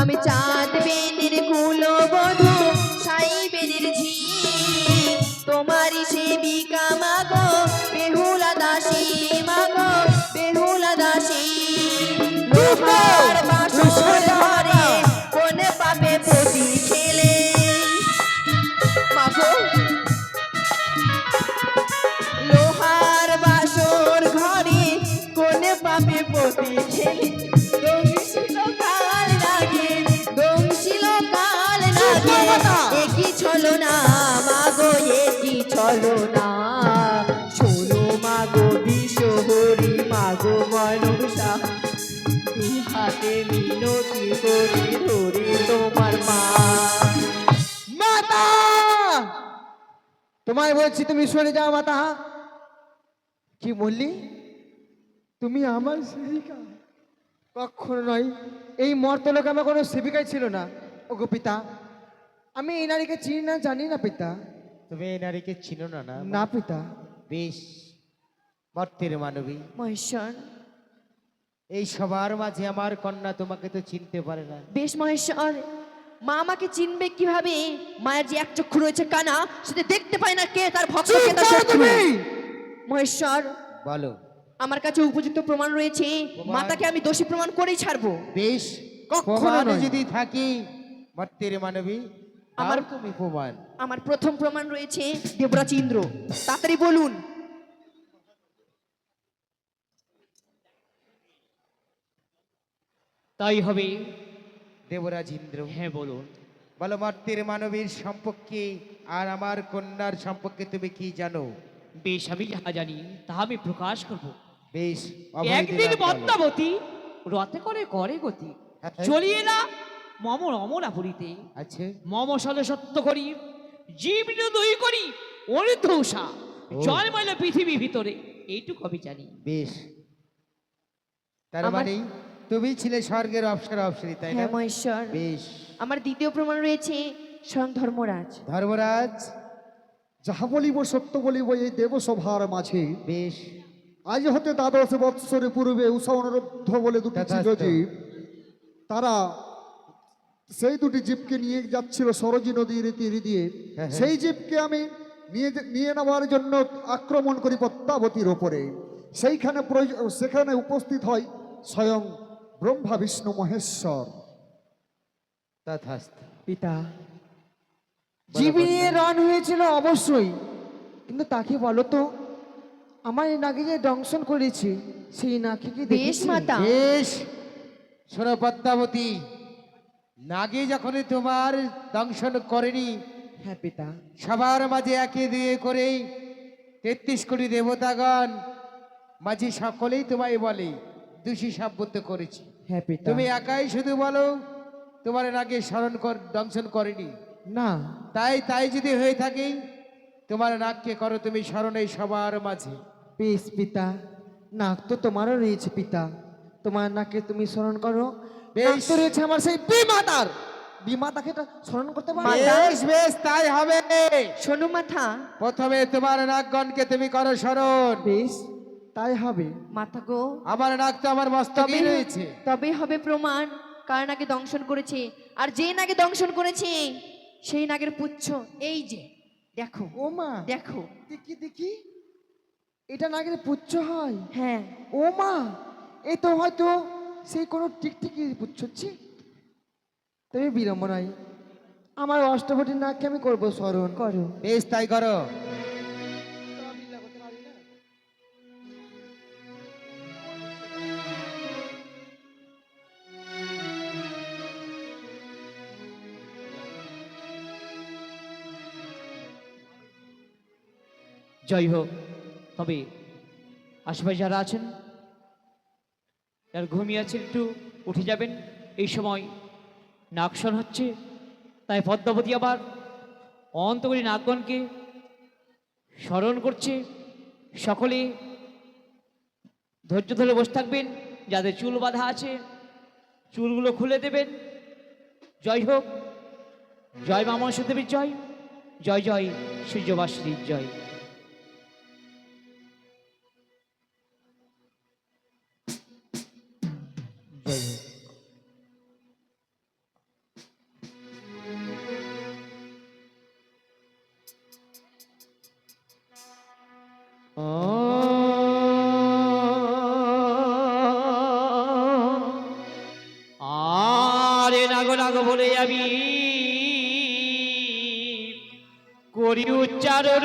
আমি চাঁদ বেদের কুলবধূ, সাই বেদের ঝি। তোমারই সেবিকা মাগো, বেহুলা দাসী মাগো, বেহুলা দাসী। কাল লাগে না মাগো একই ছলো না। শোনো মাগো বিশহরি মাগো মনুষা হাতে মিনতি করি ধরে তোমার মা। মাতা! তোমায় বলছি তুমি সরে যাও মাতা। কি বললি? তুমি আমার সেবিকা। কখনো নয় এই মর্তলোকে আমার কোনো সেবিকাই ছিল না। ওগো পিতা আমি এই নারীকে চিনি না জানি না পিতা। তুমি এই নারীকে চিনো না না না পিতা। বেশ মর্তের মানবী। মহেশ্বর। এই সবার মাঝে আমার কন্যা তোমাকে তো চিনতে পারে না। বেশ মহেশ্বর। মা আমাকে চিনবে কীভাবে? মায়ের যে এক চক্ষু রয়েছে কানা সেটা দেখতে পায় না কে তার ভক্ত কে তার মহেশ্বর বলো। আমার কাছে উপযুক্ত প্রমাণ রয়েছে? মাতাকে আমি দোষী প্রমাণ করেই ছাড়বো। বেশ কখনো যদি থাকি মর্তের মানবী। আমার তুমি প্রমাণ আমার প্রথম প্রমাণ রয়েছে দেবরাজ ইন্দ্র তাড়াতাড়ি বলুন। তাই হবে দেবরাজ ইন্দ্র হ্যাঁ বলুন। বলো মর্তের মানবীর সম্পর্কে আর আমার কন্যার সম্পর্কে তুমি কি জানো? বেশ আমি যাহা জানি তাহা আমি প্রকাশ করব। বেশ একদিন। পদ্মাবতী রথে করে করে গতি। হ্যাঁ। চলিয়ে না মম রমনাপুরীতে আছে মম সলে সত্য করি জীব দুই করি অনুধৌষা। জয় মাইল পৃথিবী ভিতরে এইটুকু আমি জানি। বেশ। তার মানে তুমি ছিলে স্বর্গের অপসর অপসরি তাই না? হ্যাঁ মহেশ্বর। বেশ। আমার দ্বিতীয় প্রমাণ রয়েছে স্বয়ং ধর্মরাজ। ধর্মরাজ যাহা বলিব সত্য বলিব এই দেবসভার মাঝে। বেশ। আজ হতে দ্বাদশ বৎসরে পূর্বে উষা অনুরুদ্ধ বলে দুটি ছিল যে তারা সেই দুটি জীবকে নিয়ে যাচ্ছিল সরজী নদীর তীর দিয়ে হ্যাঁ, হ্যাঁ। সেই জীবকে আমি নিয়ে নিয়ে নেওয়ার জন্য আক্রমণ করি পদ্মাবতীর ওপরে। সেইখানে সেখানে উপস্থিত হয় স্বয়ং ব্রহ্মা বিষ্ণু মহেশ্বর। পিতা। জীবী নিয়ে রণ হয়েছিল অবশ্যই। কিন্তু তাকে বলো তো আমার এই নাকি যে দংশন করেছে সেই নাকি কি বেশ দেখেছি? মাতা। বেশ। শোনো পদ্মাবতী। নাগে যখন তোমার দংশন করেনি হ্যাঁ পিতা। সবার মাঝে একে দিয়ে করেই তেত্রিশ কোটি দেবতাগণ মাঝে সকলেই তোমায় বলে দোষী সাব্যস্ত করেছি। হ্যাঁ পিতা। তুমি একাই শুধু বলো তোমার নাগে স্মরণ কর দংশন করেনি। না। তাই তাই যদি হয়ে থাকে তোমার নাককে করো তুমি স্মরণে সবার মাঝে। বেশ পিতা। নাক তো তোমারও রয়েছে পিতা। তোমার নাকে তুমি স্মরণ করো বেশ। রয়েছে আমার সেই বিমাতার। বিমাতাকে এটা স্মরণ করতে পারো? মাতা। বেশ বেশ তাই হবে। সোনু মাথা প্রথমে তোমার নাকগণকে তুমি করো স্মরণ। বেশ তাই হবে। মাথা গো। আমার নাক তো আমার মস্তকে রয়েছে। তবে হবে প্রমাণ কার নাগে দংশন করেছে। আর যে নাগে দংশন করেছে সেই নাগের পুচ্ছ। এই যে দেখো। ও মা। দেখো। দেখি দেখি। এটা না গেলে পুচ্ছ হয়? হ্যাঁ। ও মা এ তো হয়তো সেই কোনো টিকটিকি পুচ্ছচ্ছি? তবে বিলম্ব নাই আমার অষ্টভটির নাককে আমি করব স্মরণ। করো। বেশ তাই করো। জয় হোক। তবে আশেপাশে যারা আছেন যারা ঘুমিয়ে আছেন একটু উঠে যাবেন। এই সময় নাকশন হচ্ছে, তাই পদ্মাবতী আবার অন্তকরী নাগগণকে স্মরণ করছে। সকলে ধৈর্য ধরে বসে থাকবেন, যাদের চুল বাঁধা আছে, চুলগুলো খুলে দেবেন। জয় হোক। জয় মা মনসা দেবীর জয়। জয় জয়, সূর্যবাসীর জয়। করি উচ্চারণ।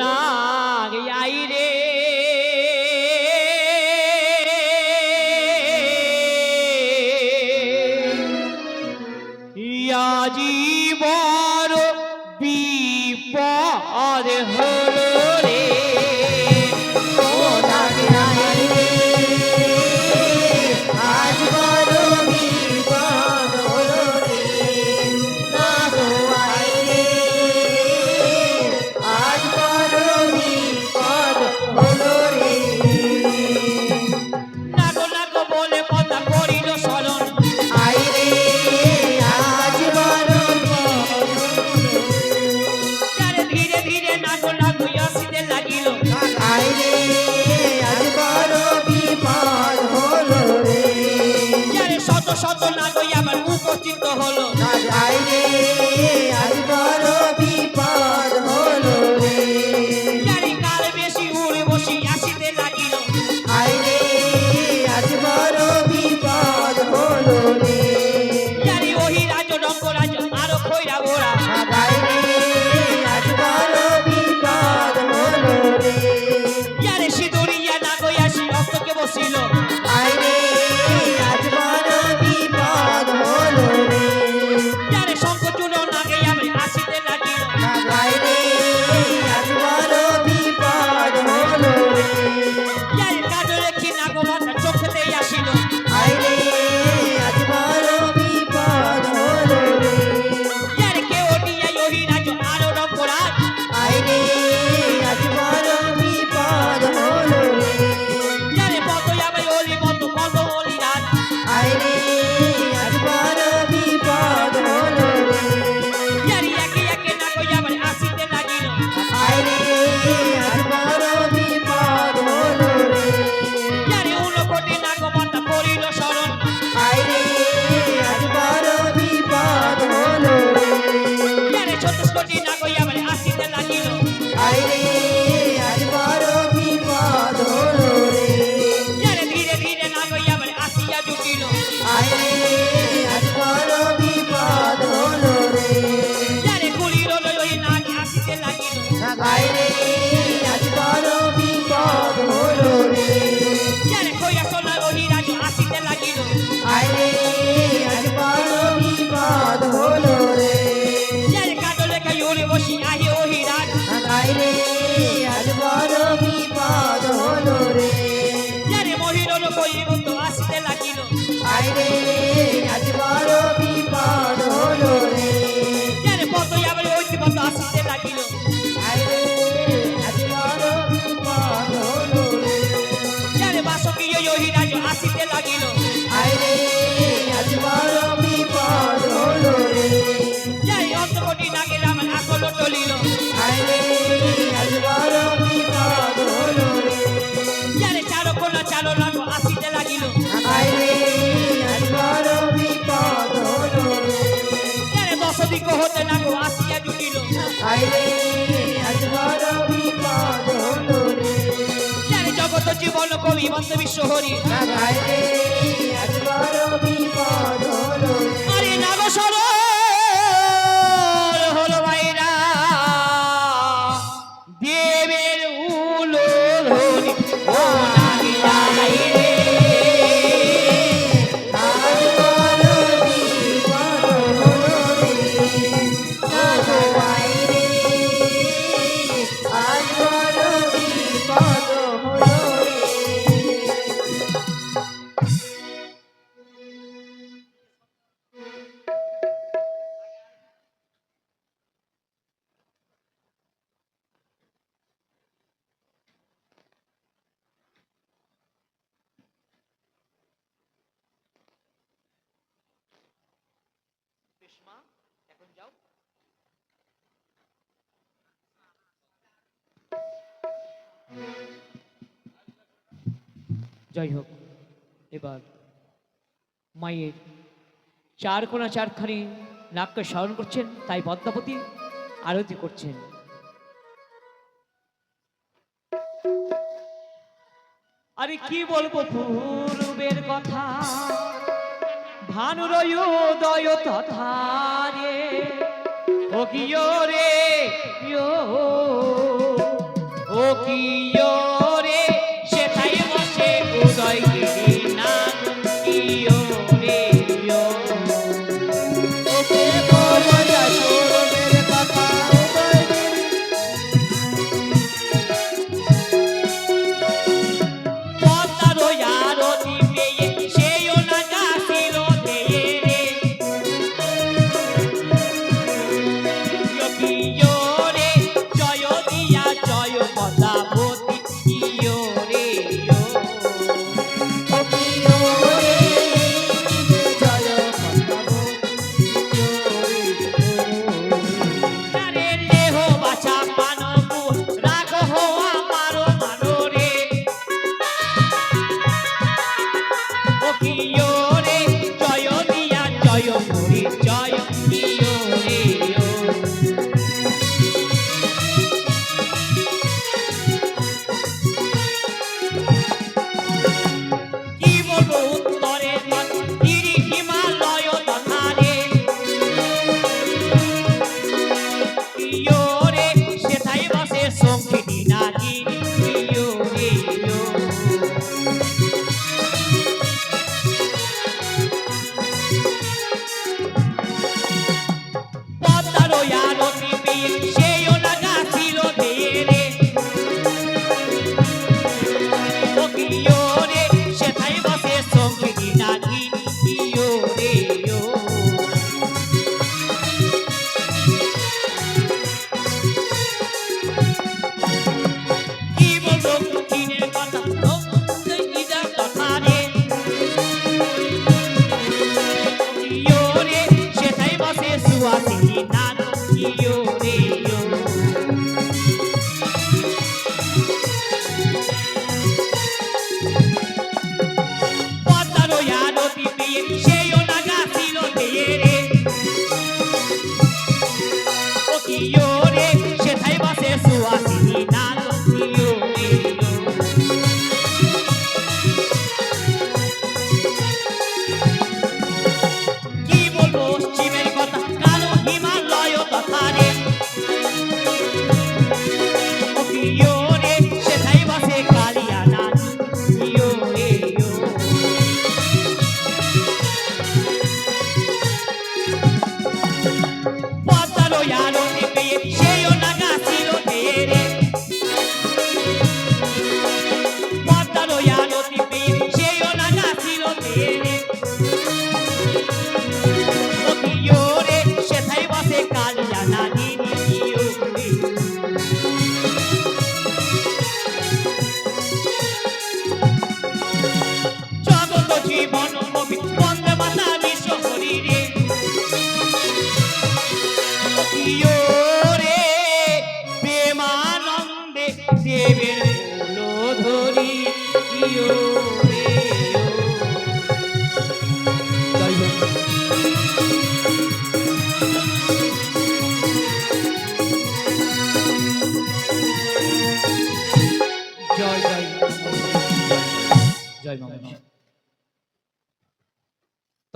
না আই Águilo. কবি বন্ধ বিশ্ব হরি বেশ এখন যাও। যাই হোক, এবার মায়ের চার কোনা চারখানি নাককে স্মরণ করছেন, তাই পদ্মাপতি আরতি করছেন। আরে কি বলব পূর্বের কথা? ভানুর উদয় তথারে ও কিয় রে। ও কিয়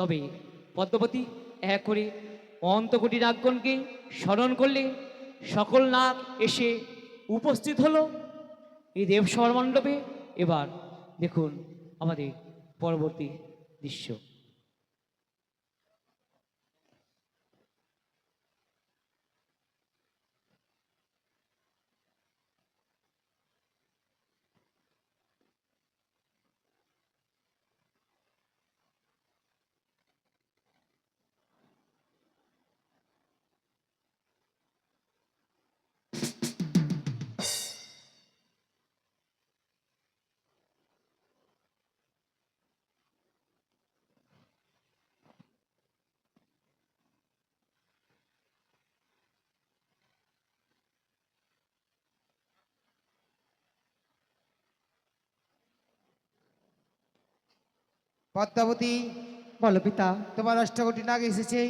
তবে পদ্মপতী এক করে অন্তকোটি নাগগণকে স্মরণ করলে সকল নাগ এসে উপস্থিত হলো। এই দেবসভার মণ্ডপে এবার দেখুন আমাদের পরবর্তী দৃশ্য। পদ্মাবতী বলো পিতা। তোমার অষ্টকোটি নাগ এসেছে।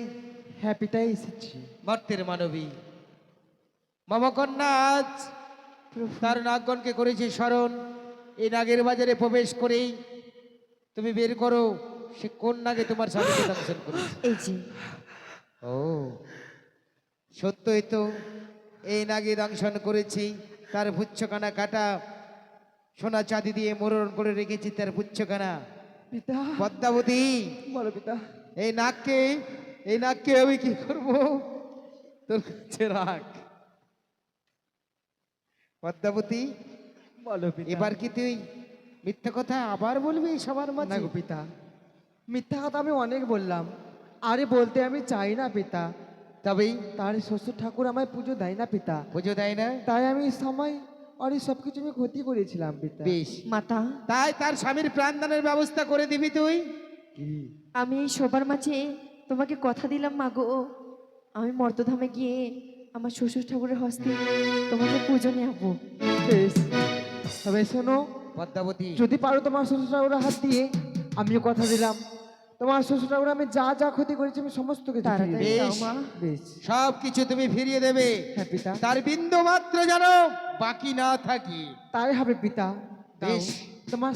হ্যাঁ পিতা এসেছি। মর্তের মানবী। মমকন্যা আজ তার নাগগণকে করেছে স্মরণ। এই নাগের বাজারে প্রবেশ করেই তুমি বের করো। সে কোন নাগে তোমার স্বামীকে দংশন করেছে? ও সত্যই তো এই নাগে দংশন করেছি। তার পুচ্ছখানা কাটা সোনা চাঁদি দিয়ে মোরণ করে রেখেছি তার পুচ্ছখানা পিতা পদ্মাবতী। বলো পিতা এই নাককে এই নাককে আমি কি করব? তোর কাছে রাখ। পদ্মাবতী বলো পিতা এবার কি তুই মিথ্যা কথা আবার বলবি সবার না মাঝে গো পিতা। মিথ্যা কথা আমি অনেক বললাম। আরে বলতে আমি চাই না পিতা। তবেই তার শ্বশুর ঠাকুর আমায় পুজো দেয় না পিতা। পুজো দেয় না? তাই আমি সময় আর এই সব কিছু আমি ক্ষতি করেছিলাম পিতা। বেশ। মাতা। তাই তার স্বামীর প্রাণদানের ব্যবস্থা করে দিবি তুই? আমি সবার মাঝে তোমাকে কথা দিলাম মাগো আমি মর্তধামে গিয়ে আমার শ্বশুর ঠাকুরের হস্তে তোমাকে পুজো নেব বেশ। তবে শোনো পদ্মাবতী। যদি পারো তোমার শ্বশুর ঠাকুরের হাত দিয়ে আমিও কথা দিলাম। তোমার শ্বশুর ঠাকুর আমি যা যা ক্ষতি করেছি আমি সমস্ত কিছু বেশ। সব কিছু তুমি ফিরিয়ে দেবে। হ্যাঁ পিতা। তার বিন্দু মাত্র যেন বাকি না থাকি। তাই হবে পিতা। বেশ। তোমার